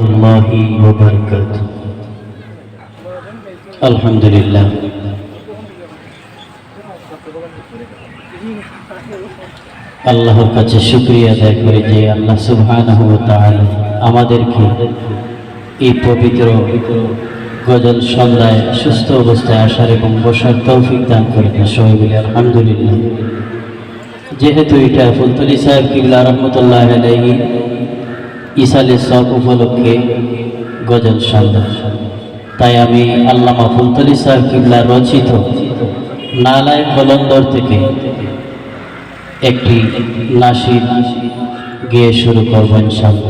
রহমতুল্লাহি আলহামদুলিল্লাহ। আল্লাহর কাছে শুক্রিয়া আদায় করি যে আল্লাহ সুবহান আমাদেরকে এই পবিত্র গজল সন্ধ্যায় সুস্থ অবস্থায় আসার এবং বসার তৌফিক দান করেছেন সবাই বলি আলহামদুলিল্লাহ। যেহেতু এটা ফুলতলি সাহেব কিল্লা রহমতুল্লাহ আলাইহি ইসালে সব উপলক্ষে গজল সন্ধ্যা তাই আমি আল্লামা ফুলতলি সাহেব কিবলা রচিত নালায় কলন্দর থেকে একটি নাসির গিয়ে শুরু করবেন করব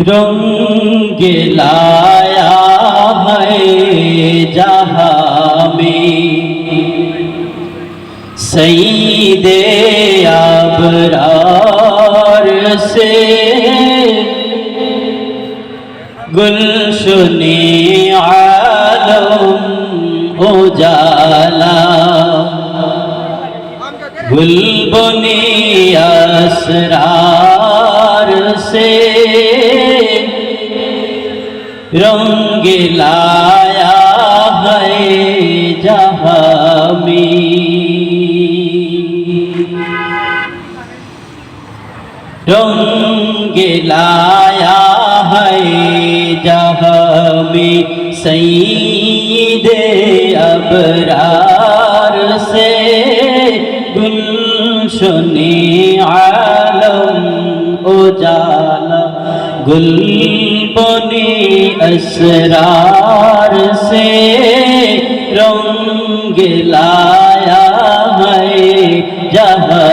রঙ্গে রঙ্গেলায়া ভাই জাহামী सईदे अबरार से गुलशुनी आलम उजाला गुलबनी असरार से रंग लाया है जहाँ रंग लाया है जहाँ में सईद अबरार से गुलशनी आलम उजाला गुलबनी असरार से रंग लाया है जहाँ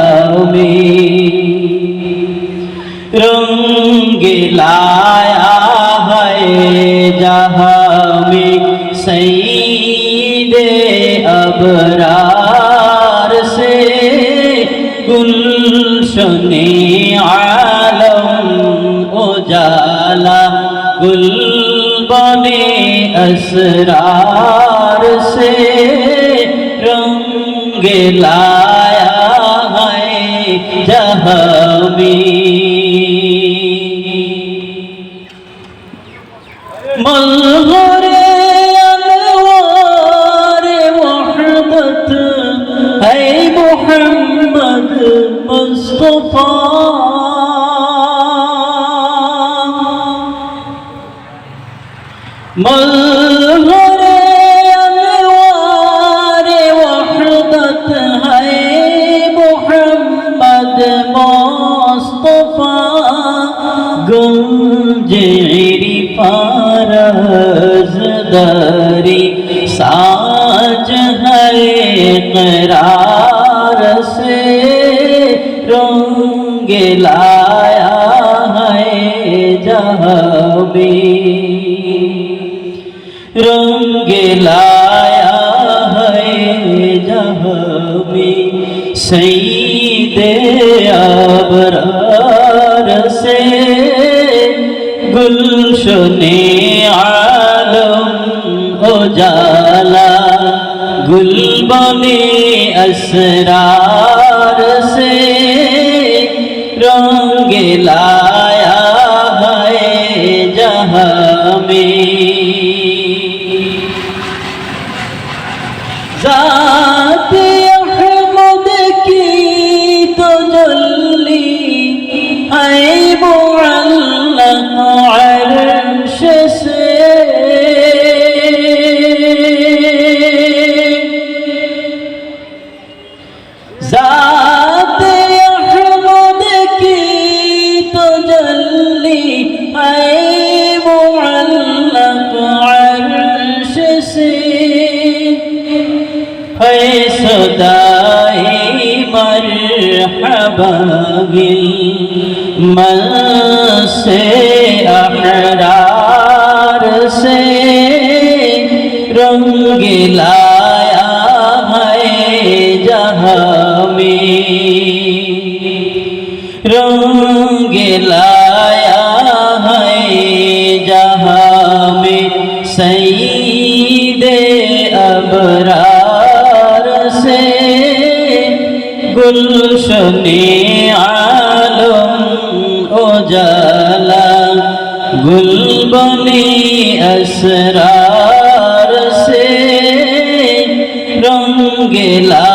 रंग लाया है जहाँ में सईदे अबरार से गुलशने आलम उजाला गुलबने असरार से रंग लाया है जहाँ मलहरे अनवार वहदत है मोहम्मद मुस्तफा मलहरे अनवार वहदत है मोहम्मद मुस्तफा गुंजेरी करार से रंग लाया है जहाँ रंग लाया है जहाँ सईद अबरार से गुलशने आलम उजाला गुलबने বলে আসরার সে রঙ্গেলা يبغي المس احرار سے رنگ لایا ہے جہاں میں رنگ لایا গুলশনে আলম ওজালা গুলবনে আসরার সে রঙ্গেলা।